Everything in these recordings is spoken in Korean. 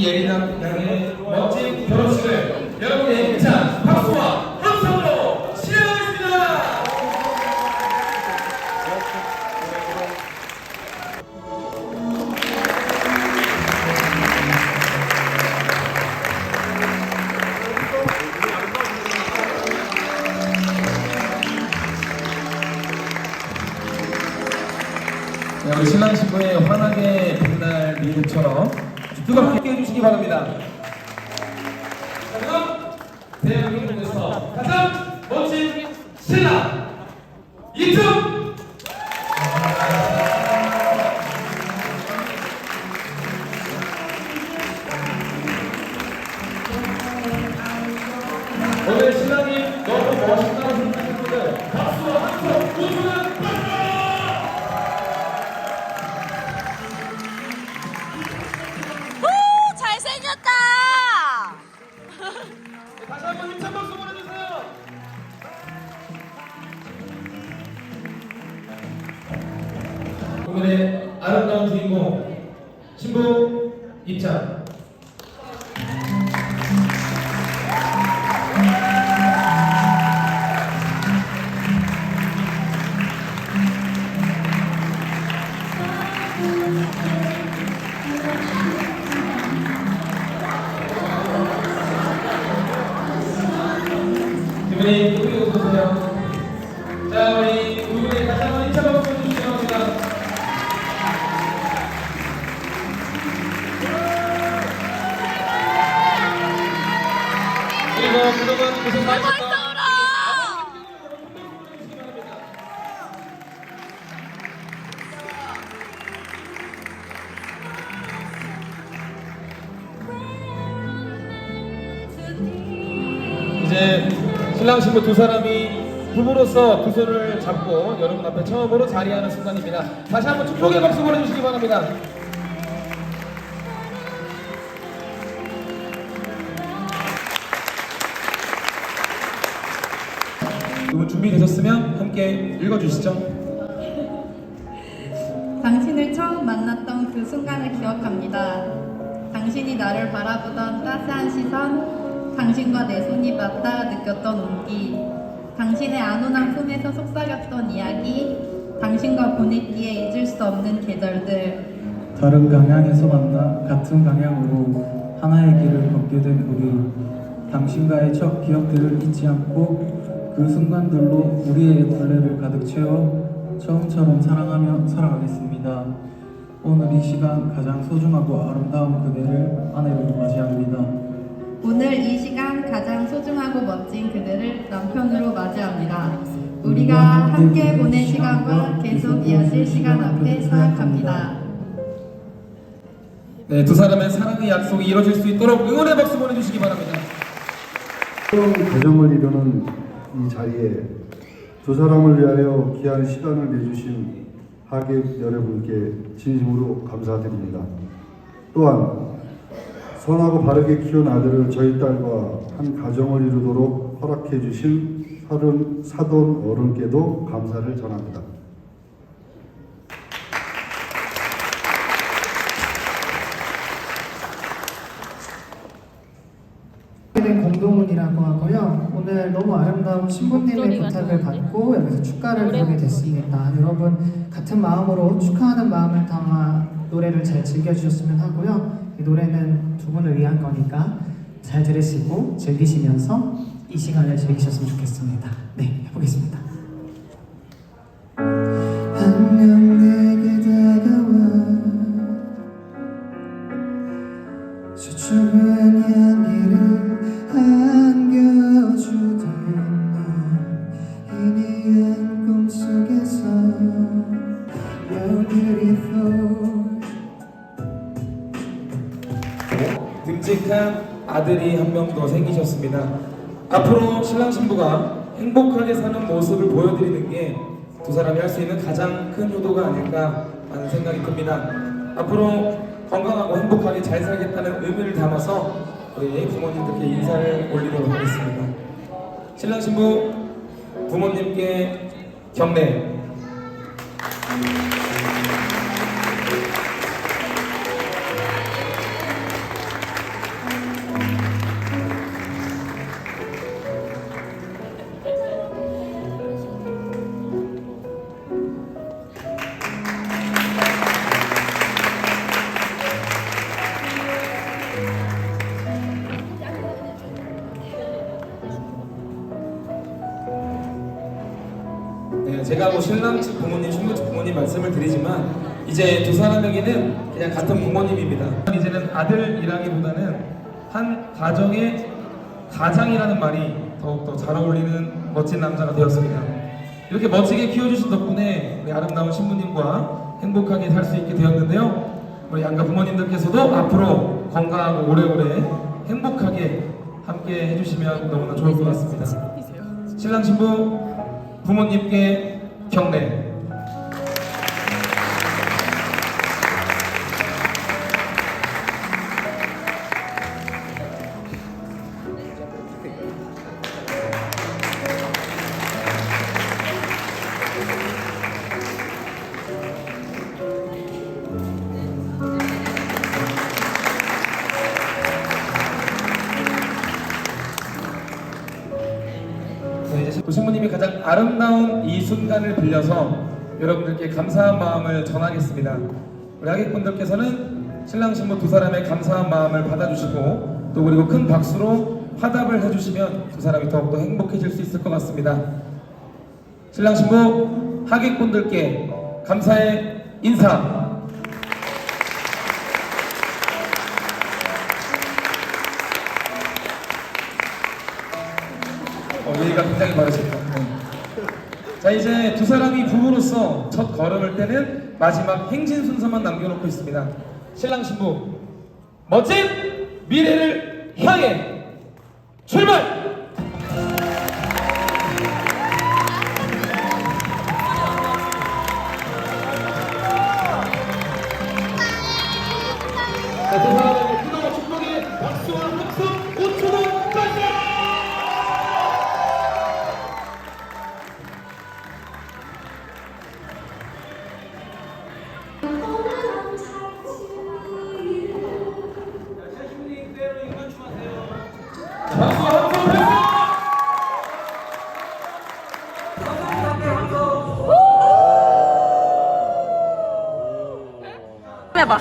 예리남 양의 멋진 결혼식을 여러분의 힘찬 박수와 함성으로 시작하겠습니다. 네, 우리 신랑 신부의 환하게 빛날 미소처럼 아주 뜨겁게 해주시기 바랍니다. 자, 그럼 대한민국에서 가장 멋진 신랑 이tum 신부 입 신랑 신부 두 사람이 부부로서 두 손을 잡고 여러분 앞에 처음으로 자리하는 순간입니다. 다시 한번 축복의 박수 보내주시기 바랍니다. 두분 준비되셨으면 함께 읽어주시죠. 당신을 처음 만났던 그 순간을 기억합니다. 당신이 나를 바라보던 따스한 시선, 당신과 내 손이 맞닿아 느꼈던 온기, 당신의 안온한 품에서 속삭였던 이야기, 당신과 보냈기에 잊을 수 없는 계절들, 다른 방향에서 만나 같은 방향으로 하나의 길을 걷게 된 우리 당신과의 첫 기억들을 잊지 않고 그 순간들로 우리의 둘레를 가득 채워 처음처럼 사랑하며 살아가겠습니다. 오늘 이 시간 가장 소중하고 아름다운 그대를 아내로 맞이합니다. 오늘 이 시간 가장 소중하고 멋진 그대를 남편으로 맞이합니다. 우리가 함께 보낸 시간과 계속 이어질 시간 앞에 생각합니다. 네, 두 사람의 사랑의 약속이 이루어질 수 있도록 응원의 박수 보내주시기 바랍니다. 새로운 가정을 이루는 이 자리에 두 사람을 위하여 귀한 시간을 내주신 하객 여러분께 진심으로 감사드립니다. 또한 선하고 바르게 키운 아들을 저희 딸과 한 가정을 이루도록 허락해 주신 서른 사돈 어른께도 감사를 전합니다. 된 공동문이라고 하고요. 오늘 너무 아름다운 신부님의 부탁을 받고 여기서 축가를 부르게 됐습니다. 여러분 같은 마음으로 축하하는 마음을 담아 노래를 잘 즐겨주셨으면 하고요. 이 노래는 두 분을 위한 거니까 잘 들으시고 즐기시면서 이 시간을 즐기셨으면 좋겠습니다. 네, 해보겠습니다. 안녕 아들이 한 명 더 생기셨습니다. 앞으로 신랑 신부가 행복하게 사는 모습을 보여드리는 게 두 사람이 할 수 있는 가장 큰 효도가 아닐까 하는 생각이 듭니다. 앞으로 건강하고 행복하게 잘 살겠다는 의미를 담아서 우리 부모님들께 인사를 올리도록 하겠습니다. 신랑 신부 부모님께 경례 제가 뭐 신랑 측 부모님, 신부 측 부모님 말씀을 드리지만 이제 두 사람에게는 그냥 같은 부모님입니다. 이제는 아들이라기보다는 한 가정의 가장이라는 말이 더욱더 잘 어울리는 멋진 남자가 되었습니다. 이렇게 멋지게 키워주신 덕분에 우리 아름다운 신부님과 행복하게 살 수 있게 되었는데요. 우리 양가 부모님들께서도 앞으로 건강하고 오래오래 행복하게 함께 해주시면 너무나 좋을 것 같습니다. 신랑 신부 부모님께 경례. 가장 아름다운 이 순간을 빌려서 여러분들께 감사한 마음을 전하겠습니다. 우리 하객분들께서는 신랑 신부 두 사람의 감사한 마음을 받아주시고 또 그리고 큰 박수로 화답을 해주시면 두 사람이 더욱더 행복해질 수 있을 것 같습니다. 신랑 신부 하객분들께 감사의 인사. 어, 예의가 굉장히 바르십니다. 네. 자 이제 두 사람이 부부로서 첫 걸음을 떼는 마지막 행진 순서만 남겨놓고 있습니다. 신랑 신부 멋진 미래를 향해 해봐.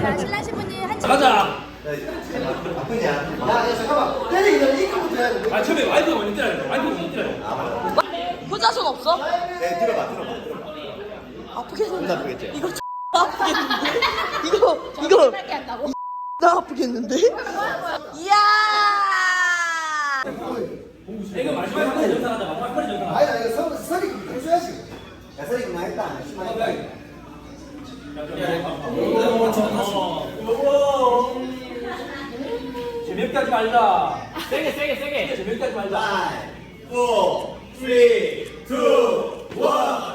자, 신랑 신부님 한 가자. 아 처음에 먼저 돼. 먼저 돼. 후자손 없어? 네, 들어봐, 들어봐, 들어봐. 아프겠는데. 아프겠지? 이거 X 아프겠는데. 이거 이거 나 아프겠는데. 이야. 아니, 이거 서, 서리 해줘야지. 야, 서리 그만 했다. 심하니 까. 재미없게 하지 말자. 세게 세게 세게. 재미없게 하지 말자. 5, 4, 3, 2, 1.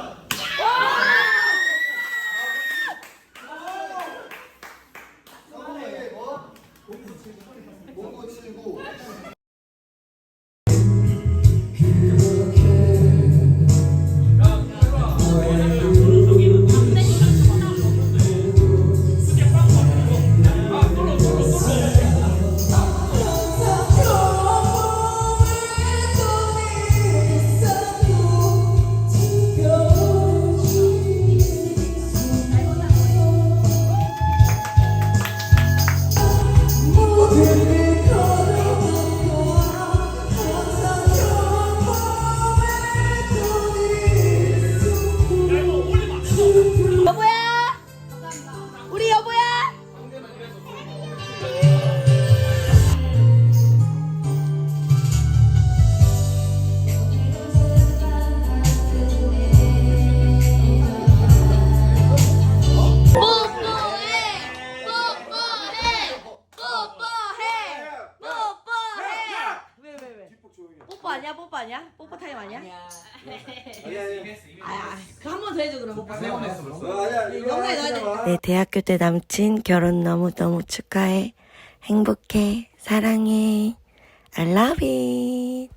뽀뽀 아니야? 뽀뽀 아니야? 뽀뽀 타임 아니야? 아야, 그한 번 더 해줘 그럼. 뽀뽀. 영상에 넣어야 돼. 내 대학교 때 남친 결혼 너무너무 축하해. 행복해. 사랑해. I love it.